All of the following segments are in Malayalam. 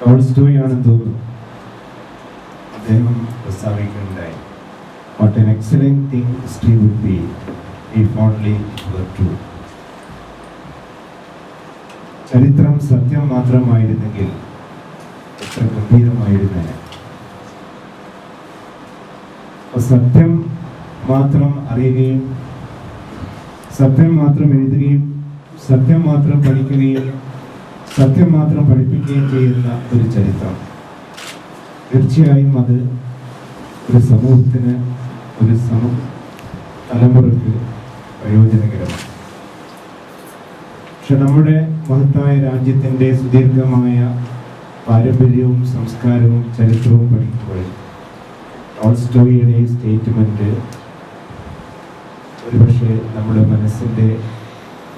ടോൾസ്റ്റോയി ആണെന്ന് തോന്നുന്നു. അദ്ദേഹം പ്രസ്താവിക്കുകയുണ്ടായി. What an excellent thing history would be if only true ചരിത്രം സത്യം മാത്രമായിരുന്നെങ്കിൽ എത്ര ഗംഭീരമായിരുന്നേനെ. സത്യം മാത്രം അറിയുകയും സത്യം മാത്രം എഴുതുകയും സത്യം മാത്രം പഠിക്കുകയും സത്യം മാത്രം പഠിപ്പിക്കുകയും ചെയ്യുന്ന ഒരു ചരിത്രം. തീർച്ചയായും അത് ഒരു സമൂഹത്തിന് ഒരു സമ തലമുറയ്ക്ക് പ്രയോജനകരമാണ്. പക്ഷെ നമ്മുടെ മഹത്തായ രാജ്യത്തിന്റെ സുദീർഘമായ പാരമ്പര്യവും സംസ്കാരവും ചരിത്രവും പഠിക്കുമ്പോൾ ടോൾസ്റ്റോയിയുടെ സ്റ്റേറ്റ്മെന്റ് ഒരുപക്ഷെ നമ്മുടെ മനസ്സിന്റെ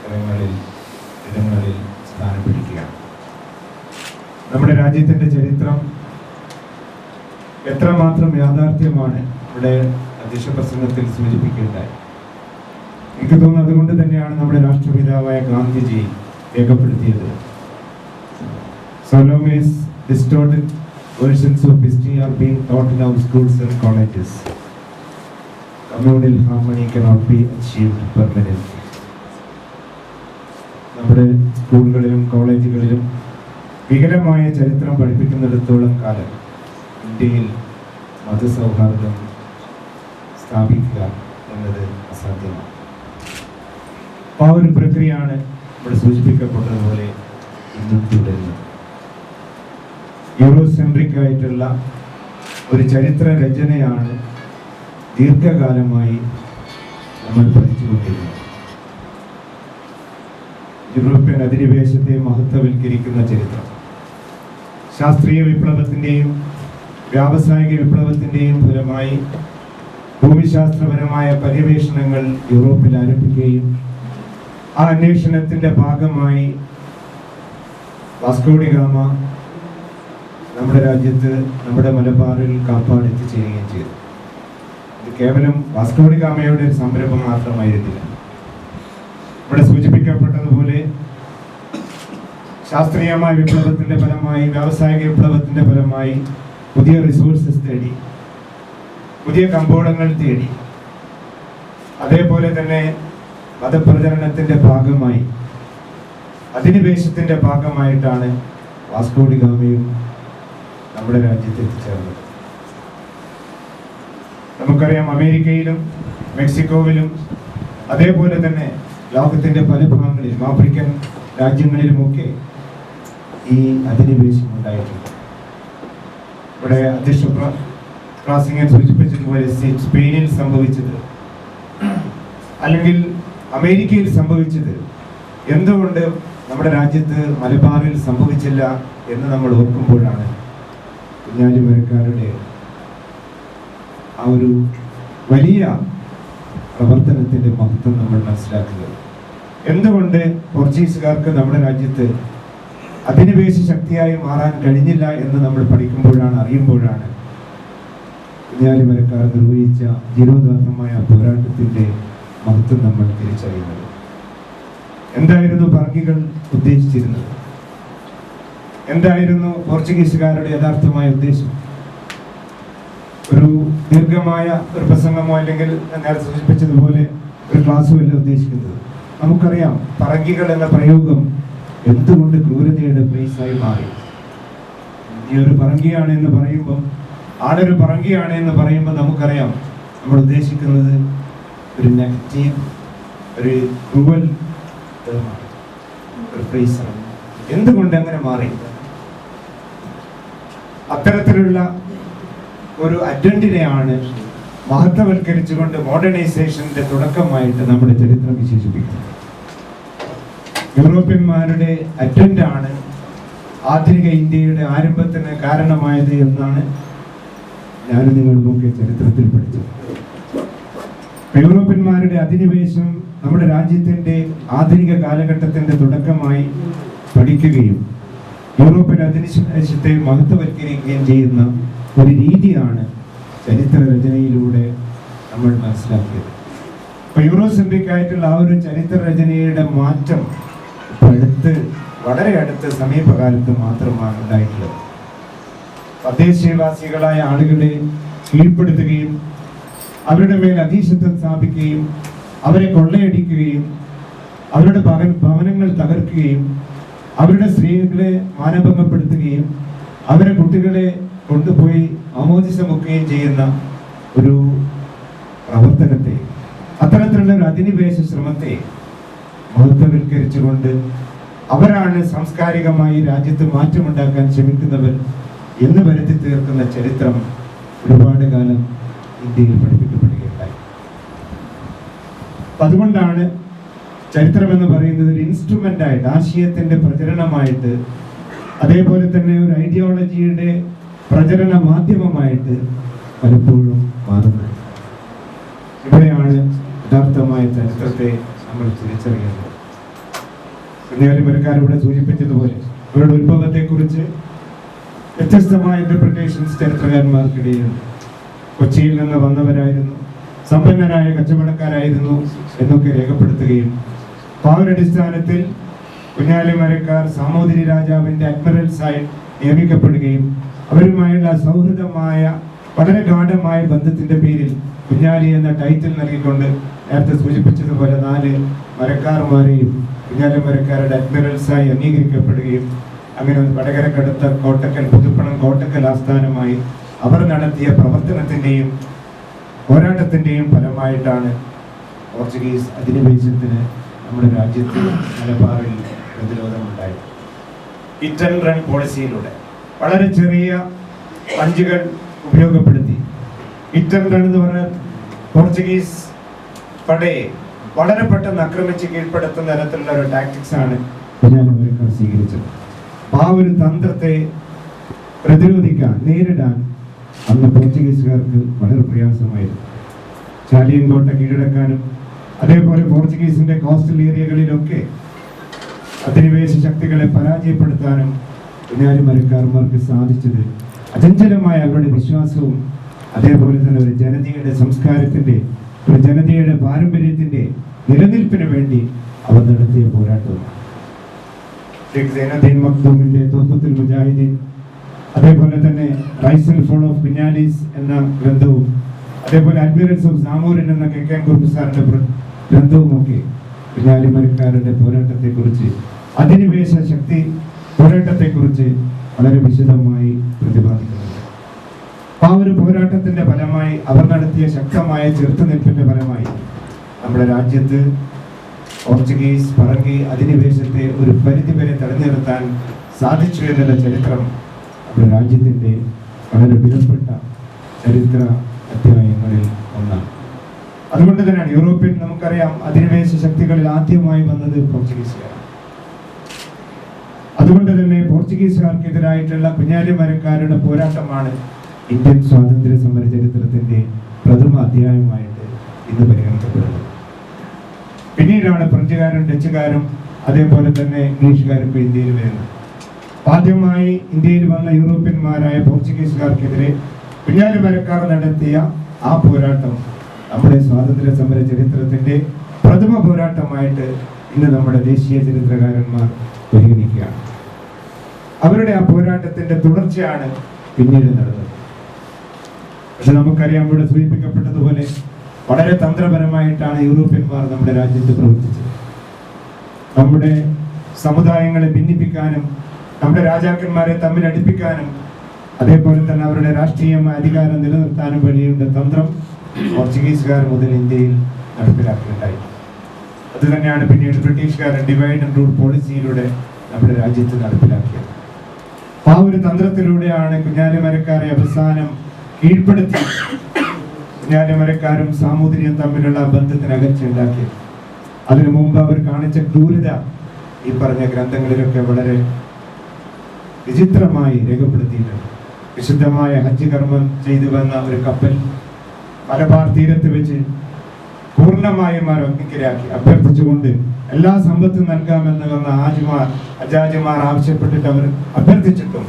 ഇടങ്ങളിൽ ഇടങ്ങളിൽ സ്ഥാനം പിടിക്കുകയാണ് നമ്മുടെ രാജ്യത്തിന്റെ ചരിത്രം എത്രമാത്രം യാഥാർത്ഥ്യമാണ് ഇവിടെ അധ്യക്ഷ പ്രസംഗത്തിൽ സൂചിപ്പിക്കുകയുണ്ടായി എനിക്ക് തോന്നുന്നു അതുകൊണ്ട് തന്നെയാണ് നമ്മുടെ രാഷ്ട്രപിതാവായ ഗാന്ധിജി രേഖപ്പെടുത്തിയത്. സോലോമേസ് versions of history are being taught in our schools and colleges. harmony cannot be achieved നമ്മുടെ സ്കൂളുകളിലും കോളേജുകളിലും വികലമായ ചരിത്രം പഠിപ്പിക്കുന്നിടത്തോളം കാലം ഇന്ത്യയിൽ മതസൗഹാർദ്ദം സ്ഥാപിക്കുക എന്നത് അസാധ്യമാണ്. ആ ഒരു പ്രക്രിയയാണ് ഇവിടെ സൂചിപ്പിക്കപ്പെട്ടതുപോലെ ഇന്നും തുടരുന്നത്. യൂറോസെൻട്രിക് ആയിട്ടുള്ള ഒരു ചരിത്ര രചനയാണ് ദീർഘകാലമായി നമ്മൾ പഠിച്ചുകൊണ്ടിരുന്നത്. യൂറോപ്യൻ അധിനിവേശത്തെ മഹത്വവൽക്കരിക്കുന്ന ചരിത്രം. ശാസ്ത്രീയ വിപ്ലവത്തിന്റെയും വ്യാവസായിക വിപ്ലവത്തിന്റെയും ഫലമായി ഭൂമിശാസ്ത്രപരമായ പര്യവേഷണങ്ങൾ യൂറോപ്പിൽ ആരംഭിക്കുകയും ആ അന്വേഷണത്തിന്റെ ഭാഗമായി വാസ്കോഡി ഗാമ നമ്മുടെ രാജ്യത്ത് നമ്മുടെ മലബാറിൽ കാപ്പാട് എത്തിച്ചേരുകയും ചെയ്തു. ഇത് കേവലം വാസ്കോഡി ഗാമയുടെ ഒരു സംരംഭം മാത്രമായിരുന്നില്ല. ഇവിടെ സൂചിപ്പിക്കപ്പെട്ടതുപോലെ ശാസ്ത്രീയമായ വിപ്ലവത്തിന്റെ ഫലമായി വ്യാവസായിക വിപ്ലവത്തിന്റെ ഫലമായി പുതിയ റിസോഴ്സസ് തേടി പുതിയ കമ്പോളങ്ങൾ തേടി. അതേപോലെ തന്നെ മതപ്രചരണത്തിന്റെ ഭാഗമായി അധിനിവേശത്തിന്റെ ഭാഗമായിട്ടാണ് വാസ്കോഡി ഗാമയും നമ്മുടെ രാജ്യത്ത് എത്തിച്ചേർന്നത്. നമുക്കറിയാം അമേരിക്കയിലും മെക്സിക്കോവിലും അതേപോലെ തന്നെ ലോകത്തിന്റെ പല ഭാഗങ്ങളിലും ആഫ്രിക്കൻ രാജ്യങ്ങളിലുമൊക്കെ ഈ അധിനിവേശം ഉണ്ടായിട്ടുണ്ട് ഇവിടെ അധ്യക്ഷ ക്ലാസിങ്ങൻ സൂചിപ്പിച്ചതുപോലെ സ്പെ- സ്പെയിനിൽ സംഭവിച്ചത് അല്ലെങ്കിൽ അമേരിക്കയിൽ സംഭവിച്ചത് എന്തുകൊണ്ട് നമ്മുടെ രാജ്യത്ത് മലബാറിൽ സംഭവിച്ചില്ല എന്ന് നമ്മൾ ഓർക്കുമ്പോഴാണ് കുഞ്ഞാലിമരക്കാരുടെ ആ ഒരു വലിയ പ്രവർത്തനത്തിന്റെ മഹത്വം നമ്മൾ മനസ്സിലാക്കുന്നത്. എന്തുകൊണ്ട് പോർച്ചുഗീസുകാർക്ക് നമ്മുടെ രാജ്യത്ത് അധിനിവേശ ശക്തിയായി മാറാൻ കഴിഞ്ഞില്ല എന്ന് നമ്മൾ പഠിക്കുമ്പോഴാണ് അറിയുമ്പോഴാണ് കുഞ്ഞാലിമരക്കാർ നിർവഹിച്ച ജീരോദാത്തമായ പോരാട്ടത്തിന്റെ മഹത്വം നമ്മൾ തിരിച്ചറിയുന്നത്. എന്തായിരുന്നു പറങ്കികൾ ഉദ്ദേശിച്ചിരുന്നത്? എന്തായിരുന്നു പോർച്ചുഗീസുകാരുടെ യഥാർത്ഥമായ ഉദ്ദേശം? ഒരു ദീർഘമായ ഒരു പ്രസംഗമോ അല്ലെങ്കിൽ നേരത്തെ സൂചിപ്പിച്ചതുപോലെ ഒരു ക്ലാസ്സുമല്ല ഉദ്ദേശിക്കുന്നത്. നമുക്കറിയാം പറങ്കികൾ എന്ന പ്രയോഗം എന്തുകൊണ്ട് ക്രൂരതയുടെ പ്ലേസായി മാറി? നീ ഒരു പറങ്കിയാണ് എന്ന് പറയുമ്പം ആളൊരു പറങ്കിയാണ് എന്ന് പറയുമ്പോൾ നമുക്കറിയാം നമ്മൾ ഉദ്ദേശിക്കുന്നത് ഒരു നെഗറ്റീവ് ഒരു ക്രൂവൽ ഒരു പ്ലേസാണ് എന്തുകൊണ്ട് അങ്ങനെ മാറി? അത്തരത്തിലുള്ള ഒരു അറ്റൻഡിനെയാണ് മഹത്വവൽക്കരിച്ചുകൊണ്ട് മോഡേണൈസേഷന്റെ തുടക്കമായിട്ട് നമ്മുടെ ചരിത്രം വിശേഷിപ്പിക്കുന്നത്. യൂറോപ്യന്മാരുടെ അറ്റൻഡാണ് ആധുനിക ഇന്ത്യയുടെ ആരംഭത്തിന് കാരണമായത് എന്നാണ് ഞാൻ നിങ്ങളുമൊക്കെ ചരിത്രത്തിൽ പഠിച്ചത്. യൂറോപ്യന്മാരുടെ അധിനിവേശം നമ്മുടെ രാജ്യത്തിന്റെ ആധുനിക കാലഘട്ടത്തിന്റെ തുടക്കമായി പഠിക്കുകയും യൂറോപ്യൻ അധിനിവേശത്തെ മഹത്വവൽക്കരിക്കുകയും ചെയ്യുന്ന ഒരു രീതിയാണ് ചരിത്ര രചനയിലൂടെ നമ്മൾ മനസ്സിലാക്കിയത്. അപ്പൊ യൂറോസെൻട്രിക് ആയിട്ടുള്ള ആ ഒരു ചരിത്ര രചനയുടെ മാറ്റം ഇപ്പൊ അടുത്ത് വളരെ അടുത്ത സമീപകാലത്ത് മാത്രമാണ് ഉണ്ടായിട്ടുള്ളത്. തദ്ദേശീയവാസികളായ ആളുകളെ കീഴ്പ്പെടുത്തുകയും അവരുടെ മേൽ അധീശത്വം സ്ഥാപിക്കുകയും അവരെ കൊള്ളയടിക്കുകയും അവരുടെ ഭവനങ്ങൾ തകർക്കുകയും അവരുടെ സ്ത്രീകളെ മാനഭംഗപ്പെടുത്തുകയും അവരെ കുട്ടികളെ കൊണ്ടുപോയി അമോദിസമൊക്കുകയും ചെയ്യുന്ന ഒരു പ്രവർത്തനത്തെ അത്തരത്തിലുള്ള ഒരു അധിനിവേശ ശ്രമത്തെ മഹത്വവൽക്കരിച്ചുകൊണ്ട് അവരാണ് സാംസ്കാരികമായി രാജ്യത്ത് മാറ്റമുണ്ടാക്കാൻ ശ്രമിക്കുന്നവർ എന്ന് വരുത്തി തീർക്കുന്ന ചരിത്രം ഒരുപാട് കാലം ഇന്ത്യയിൽ പഠിപ്പിക്കപ്പെടുകയുണ്ടായി. അതുകൊണ്ടാണ് ചരിത്രം എന്ന് പറയുന്നത് ഒരു ഇൻസ്ട്രുമെന്റ് ആയിട്ട് ആശയത്തിന്റെ പ്രചരണമായിട്ട് അതേപോലെ തന്നെ ഒരു ഐഡിയോളജിയുടെ പ്രചരണ മാധ്യമമായിട്ട് പലപ്പോഴും മാറുന്നത്. ഇവിടെയാണ് യഥാർത്ഥമായ ചരിത്രത്തെ നമ്മൾ തിരിച്ചറിയുന്നത്. കന്യാകുമാരിക്കാർ ഇവിടെ സൂചിപ്പിച്ചതുപോലെ അവരുടെ ഉത്ഭവത്തെക്കുറിച്ച് വ്യത്യസ്തമായ ഇന്റർപ്രിറ്റേഷൻസ് ചരിത്രകാരന്മാർക്കിടയിൽ കൊച്ചിയിൽ നിന്ന് വന്നവരായിരുന്നു സമ്പന്നരായ കച്ചവടക്കാരായിരുന്നു എന്നൊക്കെ രേഖപ്പെടുത്തുകയും മരക്കാർ കുഞ്ഞാലിമരക്കാർ സാമൂതിരി രാജാവിന്റെ അഡ്മിറൽസായി നിയമിക്കപ്പെടുകയും അവരുമായുള്ള സൗഹൃദമായ വളരെ ഗാഠമായ ബന്ധത്തിന്റെ പേരിൽ കുഞ്ഞാലി എന്ന ടൈറ്റിൽ നൽകിക്കൊണ്ട് നേരത്തെ സൂചിപ്പിച്ചതുപോലെ നാല് മരക്കാർമാരെയും കുഞ്ഞാലി മരക്കാരുടെ അഡ്മിറൽസായി അംഗീകരിക്കപ്പെടുകയും അങ്ങനെ വടകരക്കടുത്ത കോട്ടക്കൽ പുതുപ്പണം കോട്ടക്കൽ ആസ്ഥാനമായി അവർ നടത്തിയ പ്രവർത്തനത്തിന്റെയും പോരാട്ടത്തിന്റെയും ഫലമായിട്ടാണ് പോർച്ചുഗീസ് അധിനിവേശത്തിന് നമ്മുടെ രാജ്യത്ത് മലബാറിൽ പ്രതിരോധമുണ്ടായത്. ഇറ്റൻ റൺ പോളിസിയിലൂടെ വളരെ ചെറിയ പഞ്ചുകൾ ഉപയോഗപ്പെടുത്തി. ഇറ്റൻ റൺ എന്ന് പറഞ്ഞാൽ പോർച്ചുഗീസ് പടയെ വളരെ പെട്ടെന്ന് ആക്രമിച്ച് കീഴ്പ്പെടുത്തുന്ന തരത്തിലുള്ള ഒരു ടാക്ടിക്സ് ആണ് സ്വീകരിച്ചത്. ആ ഒരു തന്ത്രത്തെ പ്രതിരോധിക്കാൻ നേരിടാൻ അന്ന് പോർച്ചുഗീസുകാർക്ക് വളരെ പ്രയാസമായിരുന്നു. ചാലിയൻ കോട്ട കീഴടക്കാനും അതേപോലെ പോർച്ചുഗീസിന്റെ കോസ്റ്റൽ ഏരിയകളിലൊക്കെ അധിനിവേശ ശക്തികളെ പരാജയപ്പെടുത്താനും കുഞ്ഞാലിമരക്കാർമാർക്ക് സാധിച്ചത് അചഞ്ചലമായ അവരുടെ വിശ്വാസവും അതേപോലെ തന്നെ ഒരു ജനതയുടെ സംസ്കാരത്തിന്റെ ഒരു ജനതയുടെ പാരമ്പര്യത്തിന്റെ നിലനിൽപ്പിന് വേണ്ടി അവർ നടത്തിയ പോരാട്ടമാണ്. ഷെയ്ഖ് സൈനുദ്ദീൻ മഖ്ദൂമിന്റെ തോഫത്തുൽ മുജാഹിദീൻ അതേപോലെ തന്നെ റൈസൽ ഫോൾ ഓഫ് കുഞ്ഞാലീസ് എന്ന ഗ്രന്ഥവും അതേപോലെ അഡ്മിറൽസ് ഓഫ് സാമൂരൻ എന്ന കെ കെ കുറുപ്പ് സാറിന്റെ പ്ര- ഗ്രന്ഥവും ഒക്കെ കുഞ്ഞാലിമരക്കാരുടെ പോരാട്ടത്തെ കുറിച്ച് അധിനിവേശ ശക്തി പോരാട്ടത്തെ കുറിച്ച് വളരെ വിശദമായി പ്രതിപാദിക്കുന്നുണ്ട് ആ ഒരു പോരാട്ടത്തിന്റെ ഫലമായി അവർ നടത്തിയ ശക്തമായ ചെറുത്തുനിൽപ്പിന്റെ ഫലമായി നമ്മുടെ രാജ്യത്ത് പോർച്ചുഗീസ് പറങ്കി അധിനിവേശത്തെ ഒരു പരിധി വരെ തടഞ്ഞു നിർത്താൻ സാധിച്ചു എന്നുള്ള ചരിത്രം നമ്മുടെ രാജ്യത്തിന്റെ വളരെ വിലപ്പെട്ട ചരിത്ര അധ്യായങ്ങളിൽ ഒന്നാണ്. അതുകൊണ്ട് തന്നെയാണ് യൂറോപ്യൻ നമുക്കറിയാം അധിനിവേശ ശക്തികളിൽ ആദ്യമായി വന്നത് പോർച്ചുഗീസുകാരാണ്. അതുകൊണ്ട് തന്നെ പോർച്ചുഗീസുകാർക്കെതിരായിട്ടുള്ള കുഞ്ഞാലിമരക്കാരുടെ പോരാട്ടമാണ് ഇന്ത്യൻ സ്വാതന്ത്ര്യ സമര ചരിത്രത്തിന്റെ പ്രഥമ അധ്യായമായിട്ട് ഇന്ന് പരിഗണിക്കപ്പെടുന്നത് പിന്നീടാണ് ഫ്രഞ്ചുകാരും ഡച്ചുകാരും അതേപോലെ തന്നെ ഇംഗ്ലീഷുകാരും ഇപ്പോൾ ഇന്ത്യയിൽ വരുന്നത്. ആദ്യമായി ഇന്ത്യയിൽ വന്ന യൂറോപ്യന്മാരായ പോർച്ചുഗീസുകാർക്കെതിരെ കുഞ്ഞാലിമരക്കാർ നടത്തിയ ആ പോരാട്ടം നമ്മുടെ സ്വാതന്ത്ര്യ സമര ചരിത്രത്തിന്റെ പ്രഥമ പോരാട്ടമായിട്ട് ഇന്ന് നമ്മുടെ ദേശീയ ചരിത്രകാരന്മാർ പരിഗണിക്കുകയാണ്. അവരുടെ ആ പോരാട്ടത്തിന്റെ തുടർച്ചയാണ് പിന്നീട് നടന്നത്. പക്ഷെ നമുക്കറിയാം ഇവിടെ സൂചിപ്പിക്കപ്പെട്ടതുപോലെ വളരെ തന്ത്രപരമായിട്ടാണ് യൂറോപ്യന്മാർ നമ്മുടെ രാജ്യത്ത് പ്രവർത്തിച്ചത്. നമ്മുടെ സമുദായങ്ങളെ ഭിന്നിപ്പിക്കാനും നമ്മുടെ രാജാക്കന്മാരെ തമ്മിൽ അടുപ്പിക്കാനും അതേപോലെ തന്നെ അവരുടെ രാഷ്ട്രീയമായ അധികാരം നിലനിർത്താനും വേണ്ടിയുള്ള തന്ത്രം പോർച്ചുഗീസുകാർ മുതൽ ഇന്ത്യയിൽ നടപ്പിലാക്കുകയുണ്ടായി അത് തന്നെയാണ് പിന്നീട് ബ്രിട്ടീഷുകാരൻ ഡിവൈഡ് ആൻഡ് റൂൾ പോളിസിയിലൂടെ നമ്മുടെ രാജ്യത്ത് നടപ്പിലാക്കിയത്. ആ ഒരു തന്ത്രത്തിലൂടെയാണ് കുഞ്ഞാലിമരക്കാരെ അവസാനം കീഴ്പ്പെടുത്തി. കുഞ്ഞാലിമരക്കാരും സാമൂതിരിയും തമ്മിലുള്ള ബന്ധത്തിന് അകച്ചുണ്ടാക്കിയത് അതിനു മുമ്പ് അവർ കാണിച്ച ക്രൂരത ഈ പറഞ്ഞ ഗ്രന്ഥങ്ങളിലൊക്കെ വളരെ വിചിത്രമായി രേഖപ്പെടുത്തിയിട്ടുണ്ട്. വിശുദ്ധമായ ഹജ്ജ് കർമ്മം ചെയ്തു വന്ന ഒരു കപ്പൽ മലബാർ തീരത്ത് വെച്ച് പൂർണമായും അവർ അഗ്നിക്കിരയാക്കി അഭ്യർത്ഥിച്ചുകൊണ്ട് എല്ലാ സമ്പത്തും നൽകാമെന്ന് വന്ന ആജിമാർ അജാജിമാർ ആവശ്യപ്പെട്ടിട്ട് അവർ അഭ്യർത്ഥിച്ചിട്ടും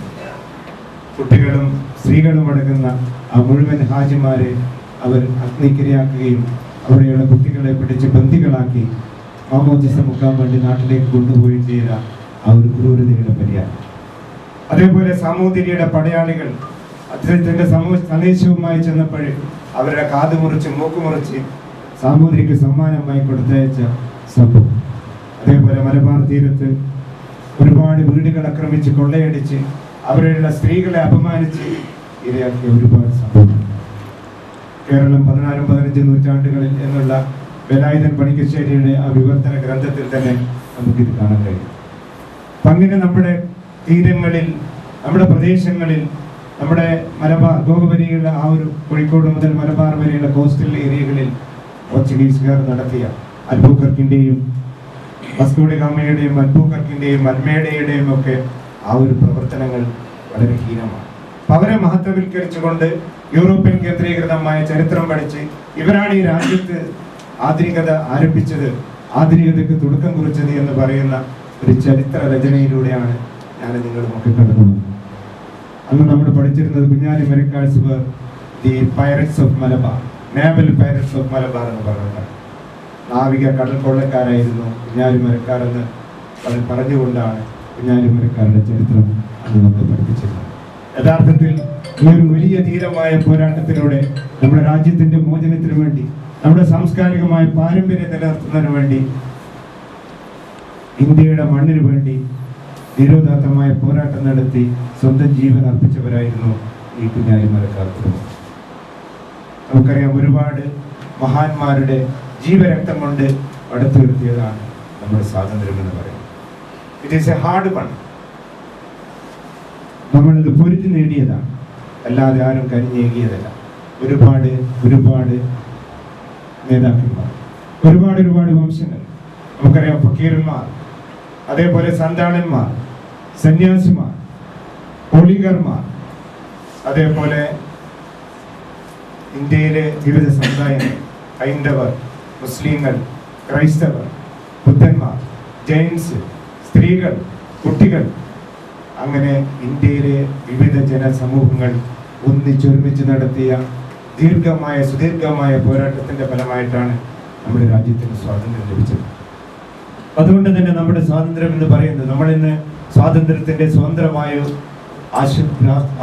കുട്ടികളും സ്ത്രീകളും അടങ്ങുന്ന ആ മുഴുവൻ ഹാജിമാരെ അവർ അഗ്നിക്കിരയാക്കുകയും അവിടെയുള്ള കുട്ടികളെ പിടിച്ച് ബന്ദികളാക്കി മാമോദിസ മുക്കാൻ വേണ്ടി നാട്ടിലേക്ക് കൊണ്ടുപോവുകയും ചെയ്ത ആ ഒരു ക്രൂരതയുടെ പരിഹാരം അതേപോലെ സാമൂതിരിയുടെ പടയാളികൾ അദ്ദേഹത്തിന്റെ സമൂഹ സന്ദേശവുമായി ചെന്നപ്പോൾ അവരുടെ കാത് മുറിച്ച് മൂക്ക് മുറിച്ച് സാമൂതിരിക്ക് സമ്മാനമായി കൊടുത്തയച്ച സംഭവം. അതേപോലെ മലബാർ തീരത്ത് ഒരുപാട് വീടുകൾ ആക്രമിച്ച് കൊള്ളയടിച്ച് അവരുടെ സ്ത്രീകളെ അപമാനിച്ച് ഇരയാക്കിയ ഒരുപാട് സംഭവം കേരളം പതിനാലും പതിനഞ്ചും നൂറ്റാണ്ടുകളിൽ എന്നുള്ള വേലായുധൻ പണിക്കശ്ശേരിയുടെ ആ വിവർത്തന ഗ്രന്ഥത്തിൽ തന്നെ നമുക്കിത് കാണാൻ കഴിയും. അങ്ങനെ നമ്മുടെ തീരങ്ങളിൽ നമ്മുടെ പ്രദേശങ്ങളിൽ നമ്മുടെ മലബാർ ഗോവരിയുള്ള ആ ഒരു കോഴിക്കോട് മുതൽ മലബാർ വരെയുള്ള കോസ്റ്റൽ ഏരിയകളിൽ പോർച്ചുഗീസുകാർ നടത്തിയ അൽബൂക്കർക്കിന്റെയും വസ്കോഡി ഗാമയുടെയും അൽബൂക്കർക്കിന്റെയും അൽമേഡയുടെയും ഒക്കെ ആ ഒരു പ്രവർത്തനങ്ങൾ വളരെ ഹീനമാണ്. അവരെ മഹത്വവൽക്കരിച്ചുകൊണ്ട് യൂറോപ്യൻ കേന്ദ്രീകൃതമായ ചരിത്രം പഠിച്ച് ഇവരാണ് ഈ രാജ്യത്ത് ആധുനികത ആരംഭിച്ചത് ആധുനികതയ്ക്ക് തുടക്കം കുറിച്ചത് എന്ന് പറയുന്ന ഒരു ചരിത്ര രചനയിലൂടെയാണ് ഞാൻ നിങ്ങൾ നോക്കിക്കണ്ടത് അന്ന് നമ്മൾ പഠിച്ചിരുന്നത് Kunjali Marakkars the pirates of Malabar naval pirates of Malabar എന്ന് പറയുന്നത് നാവിക കടൽ കൊള്ളക്കാരായിരുന്നു കുഞ്ഞാലി മരക്കാരെന്ന് പറഞ്ഞുകൊണ്ടാണ് കുഞ്ഞാലി മരക്കാരുടെ ചരിത്രം അന്ന് നമ്മൾ പഠിപ്പിച്ചിരുന്നത്. യഥാർത്ഥത്തിൽ ഈ ഒരു വലിയ ധീരമായ പോരാട്ടത്തിലൂടെ നമ്മുടെ രാജ്യത്തിന്റെ മോചനത്തിനു വേണ്ടി നമ്മുടെ സാംസ്കാരികമായ പാരമ്പര്യം നിലനിർത്തുന്നതിന് വേണ്ടി ഇന്ത്യയുടെ മണ്ണിന് വേണ്ടി നിരോധാത്തമായ പോരാട്ടം നടത്തി സ്വന്തം ജീവൻ അർപ്പിച്ചവരായിരുന്നു ഈ കുഞ്ഞാലി മരക്കാർ കുടുംബം നമുക്കറിയാം ഒരുപാട് മഹാന്മാരുടെ ജീവരക്തം കൊണ്ട് പടുത്തുയർത്തിയതാണ് നമ്മുടെ സ്വാതന്ത്ര്യം എന്ന് പറയുന്നത്. It is a hard one നമ്മളിത് പൊരുതി നേടിയതാണ്. അല്ലാതെ ആരും കരിഞ്ഞേകിയതല്ല ഒരുപാട് ഒരുപാട് നേതാക്കന്മാർ. ഒരുപാട് ഒരുപാട് വംശങ്ങൾ. നമുക്കറിയാം ഫക്കീർമാർ അതേപോലെ സന്താനന്മാർ സന്യാസിമാർ ഒളികർമാർ അതേപോലെ ഇന്ത്യയിലെ വിവിധ സമുദായങ്ങൾ ഹൈന്ദവർ മുസ്ലിങ്ങൾ ക്രൈസ്തവർ ബുദ്ധന്മാർ ജെയിൻസ് സ്ത്രീകൾ കുട്ടികൾ അങ്ങനെ ഇന്ത്യയിലെ വിവിധ ജനസമൂഹങ്ങൾ ഒന്നിച്ചൊരുമിച്ച് നടത്തിയ ദീർഘമായ സുദീർഘമായ പോരാട്ടത്തിന്റെ ഫലമായിട്ടാണ് നമ്മുടെ രാജ്യത്തിന് സ്വാതന്ത്ര്യം ലഭിച്ചത്. അതുകൊണ്ട് തന്നെ നമ്മുടെ സ്വാതന്ത്ര്യം എന്ന് പറയുന്നത് നമ്മൾ ഇന്ന് സ്വാതന്ത്ര്യത്തിന്റെ സ്വതന്ത്രമായ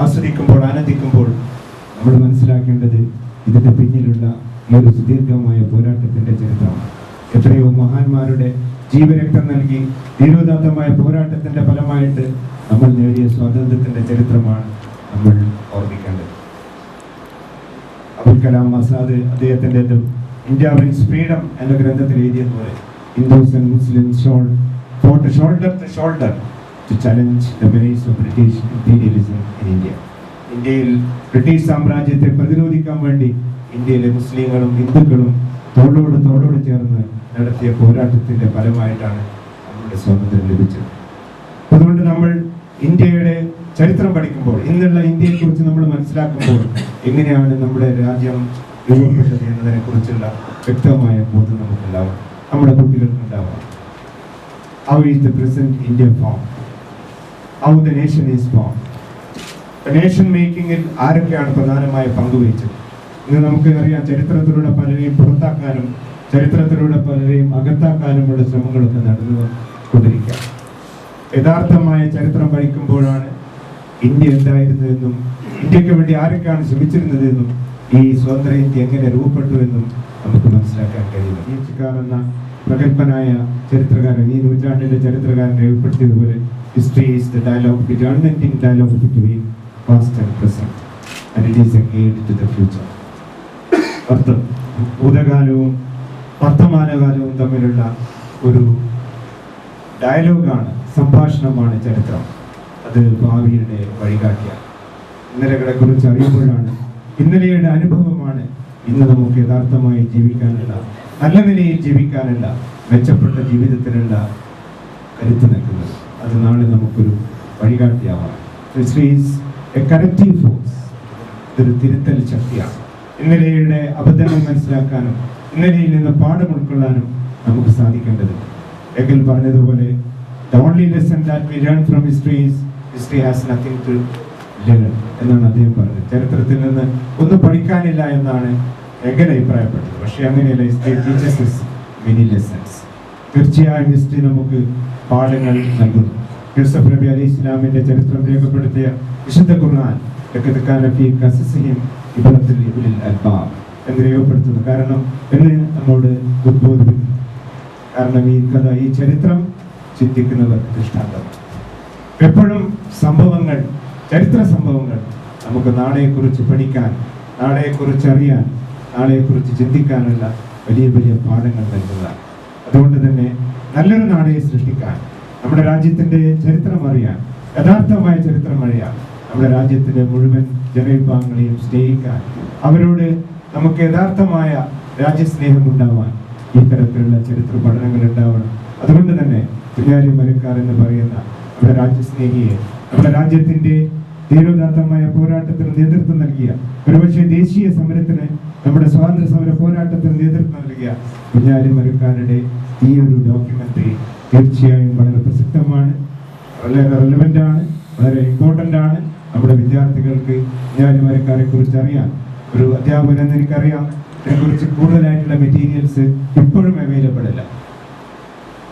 ആസ്വദിക്കുമ്പോൾ ആനന്ദിക്കുമ്പോൾ നമ്മൾ മനസ്സിലാക്കേണ്ടത് ഇതിന്റെ പിന്നിലുള്ള ഈ ഒരു സുദീർഘമായ പോരാട്ടത്തിന്റെ ചരിത്രമാണ്. എത്രയോ മഹാന്മാരുടെ ജീവരക്തം നൽകി ധീരോദാത്തമായ പോരാട്ടത്തിന്റെ ഫലമായിട്ട് നമ്മൾ നേടിയ സ്വാതന്ത്ര്യത്തിന്റെ ചരിത്രമാണ് നമ്മൾ ഓർമ്മിക്കേണ്ടത്. അബുൽ കലാം ആസാദ് അദ്ദേഹത്തിന്റെ ഇന്ത്യ വിൻസ് ഫ്രീഡം എന്ന ഗ്രന്ഥത്തിൽ എഴുതിയതുപോലെ Hindus and Muslim shoulder to shoulder to challenge the base of British imperialism in India. ഇന്ത്യയിൽ ബ്രിട്ടീഷ് സാമ്രാജ്യത്തെ പ്രതിരോധിക്കാൻ വേണ്ടി ഇന്ത്യയിലെ മുസ്ലിങ്ങളും ഹിന്ദുക്കളും തോളോട് തോളോട് ചേർന്ന് നടത്തിയ പോരാട്ടത്തിന്റെ ഫലമായിട്ടാണ് നമ്മുടെ സ്വാതന്ത്ര്യം ലഭിച്ചത്. അതുകൊണ്ട് നമ്മൾ ഇന്ത്യയുടെ ചരിത്രം പഠിക്കുമ്പോൾ ഇന്നുള്ള ഇന്ത്യയെ കുറിച്ച് നമ്മൾ മനസ്സിലാക്കുമ്പോൾ എങ്ങനെയാണ് നമ്മുടെ രാജ്യം രൂപപ്പെട്ടത് എന്നതിനെ കുറിച്ചുള്ള വ്യക്തമായ ബോധം നമുക്കുണ്ടാവും. നമ്മുടെ കുട്ടികൾക്ക് ഉണ്ടാവാം how is the present India form how the nation is form nation മേക്കിങ്ങിൽ ആരൊക്കെയാണ് പ്രധാനമായ പങ്കുവഹിച്ചത് ഇന്ന് നമുക്ക് അറിയാം ചരിത്രത്തിലൂടെ പലരെയും പുറത്താക്കാനും ചരിത്രത്തിലൂടെ പലരെയും അകത്താക്കാനുമുള്ള ശ്രമങ്ങളൊക്കെ നടന്നു കൊണ്ടിരിക്കുക യഥാർത്ഥമായ ചരിത്രം പഠിക്കുമ്പോഴാണ് ഇന്ത്യ എന്തായിരുന്നതെന്നും ഇന്ത്യയ്ക്ക് വേണ്ടി ആരൊക്കെയാണ് ശ്രമിച്ചിരുന്നതെന്നും ഈ സ്വതന്ത്ര ഇന്ത്യ എങ്ങനെ രൂപപ്പെട്ടു എന്നും നമുക്ക് മനസ്സിലാക്കാൻ കഴിയില്ല ഈച്ചക്കാർ എന്ന പ്രഗത്ഭനായ ചരിത്രകാരൻ ഈ നൂറ്റാണ്ടിന്റെ ചരിത്രകാരൻ രേഖപ്പെടുത്തിയതുപോലെ history is the dialogue the in dialogue between past and present and it is a to the future ഭൂതകാലവും വർത്തമാനകാലവും തമ്മിലുള്ള ഒരു ഡയലോഗാണ് സംഭാഷണമാണ് ചരിത്രം. അത് ഭാവിയുടെ വഴികാട്ടിയാണ്. ഇന്നലെകളെ കുറിച്ച് അറിയുമ്പോഴാണ് ഇന്നലെയുടെ അനുഭവമാണ് ഇന്ന് നമുക്ക് യഥാർത്ഥമായി ജീവിക്കാനുള്ള നല്ല നിലയിൽ ജീവിക്കാനുള്ള മെച്ചപ്പെട്ട ജീവിതത്തിനുള്ള കരുത്ത് നിൽക്കുന്നത് അത് നാളെ നമുക്കൊരു വഴികാട്ടിയാവാം. എ കറക്റ്റീവ് ഫോഴ്സ് ഇതൊരു തിരുത്തൽ ശക്തിയാണ്. ഇന്നലെയുടെ അബദ്ധങ്ങൾ മനസ്സിലാക്കാനും ഇന്നലെയിൽ നിന്ന് പാഠം ഉൾക്കൊള്ളാനും നമുക്ക് സാധിക്കേണ്ടത് എഗൽ പറഞ്ഞതുപോലെ the only lesson that we learn from history is history has nothing to learn എന്നാണ് അദ്ദേഹം പറഞ്ഞത്. ചരിത്രത്തിൽ നിന്ന് ഒന്നും പഠിക്കാനില്ല എന്നാണ് ഹെഗൽ അഭിപ്രായപ്പെട്ടത്? പക്ഷേ അങ്ങനെയല്ല ഹിസ്റ്ററി ടീച്ചേഴ്സ് മെനി ലെസൺസ് തീർച്ചയായും ഹിസ്റ്ററി നമുക്ക് പാഠങ്ങൾ നൽകുന്നു. യൂസഫ് നബി അലി ഇസ്ലാമിന്റെ ചരിത്രം രേഖപ്പെടുത്തിയ വിശുദ്ധ ഖുർആൻ എന്ന് രേഖപ്പെടുത്തുന്നു. കാരണം എന്ന് നമ്മോട് ഉദ്ബോധിപ്പിക്കുന്നു. കാരണം ഈ കഥ ഈ ചരിത്രം ചിന്തിക്കുന്നവർ ദൃഷ്ടാന്തം. എപ്പോഴും സംഭവങ്ങൾ ചരിത്ര സംഭവങ്ങൾ നമുക്ക് നാളെക്കുറിച്ച് പഠിക്കാൻ നാളെക്കുറിച്ച് അറിയാൻ നാളെക്കുറിച്ച് ചിന്തിക്കാനുള്ള വലിയ വലിയ പാഠങ്ങൾ നൽകുന്നതാണ്. അതുകൊണ്ട് തന്നെ നല്ലൊരു നാടയെ സൃഷ്ടിക്കാൻ നമ്മുടെ രാജ്യത്തിന്റെ ചരിത്രം അറിയാൻ യഥാർത്ഥമായ ചരിത്രം അറിയാൻ നമ്മുടെ രാജ്യത്തിന്റെ മുഴുവൻ ജനവിഭാഗങ്ങളെയും സ്നേഹിക്കാൻ അവരോട് നമുക്ക് യഥാർത്ഥമായ രാജ്യസ്നേഹം ഉണ്ടാവാൻ ഇത്തരത്തിലുള്ള ചരിത്ര പഠനങ്ങൾ ഉണ്ടാവണം. അതുകൊണ്ട് തന്നെ കുഞ്ഞാലി മരക്കാർ എന്ന് പറയുന്ന നമ്മുടെ രാജ്യസ്നേഹിയെ നമ്മുടെ രാജ്യത്തിന്റെ ധീരോദാത്തമായ പോരാട്ടത്തിന് നേതൃത്വം നൽകിയ ഒരുപക്ഷെ ദേശീയ സമരത്തിന് നമ്മുടെ സ്വാതന്ത്ര്യ സമര പോരാട്ടത്തിന് നേതൃത്വം നൽകിയ കുഞ്ഞാലി മരക്കാരുടെ ഈ ഒരു ഡോക്യുമെന്ററി തീർച്ചയായും വളരെ പ്രസക്തമാണ് വളരെ റെലവെന്റ് ആണ് വളരെ ഇമ്പോർട്ടന്റ് ആണ്. നമ്മുടെ വിദ്യാർത്ഥികൾക്ക് കുഞ്ഞാലി മരക്കാരെ കുറിച്ച് അറിയാൻ ഒരു അധ്യാപകൻ എന്ന് എനിക്കറിയാം. ഇതിനെക്കുറിച്ച് കൂടുതലായിട്ടുള്ള മെറ്റീരിയൽസ് ഇപ്പോഴും അവൈലബിൾ അല്ല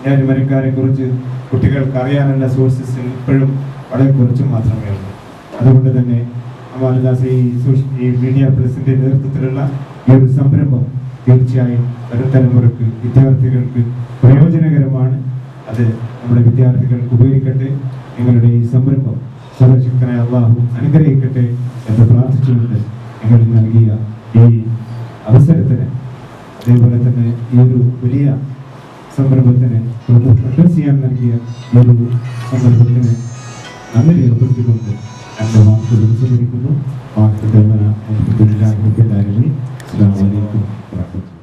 ഞാൻ മരക്കാരെ കുറിച്ച് കുട്ടികൾക്ക് അറിയാനുള്ള സോഴ്സസ് ഇപ്പോഴും വളരെ കുറച്ച് മാത്രമേ ഉള്ളൂ. അതുകൊണ്ട് തന്നെ അമാലദാസ് ഈ ഈ മീഡിയ പ്രസിന്റെ നേതൃത്വത്തിലുള്ള ഈ ഒരു സംരംഭം തീർച്ചയായും വരും തലമുറയ്ക്ക് വിദ്യാർത്ഥികൾക്ക് പ്രയോജനകരമാണ്. അത് നമ്മുടെ വിദ്യാർത്ഥികൾക്ക് ഉപയോഗിക്കട്ടെ നിങ്ങളുടെ ഈ സംരംഭം സർവശക്തനായ അള്ളാഹു അനുഗ്രഹിക്കട്ടെ എന്ന് പ്രാർത്ഥിച്ചുകൊണ്ട് നിങ്ങൾ നൽകിയ ഈ അവസരത്തിന് അതേപോലെ തന്നെ ഈ ഒരു വലിയ സംരംഭത്തിന് പ്രൊഡ്യൂസ് ചെയ്യാൻ നൽകിയ ഈ ഒരു സംരംഭത്തിന് നന്ദി രേഖപ്പെടുത്തിക്കൊണ്ട് എൻ്റെ വാക്കുകൾ ഉപസംഹരിക്കുന്നു വാക്കുകൾ അസ്സാം വലൈക്കും വാഹമത്തുള്ളാഹി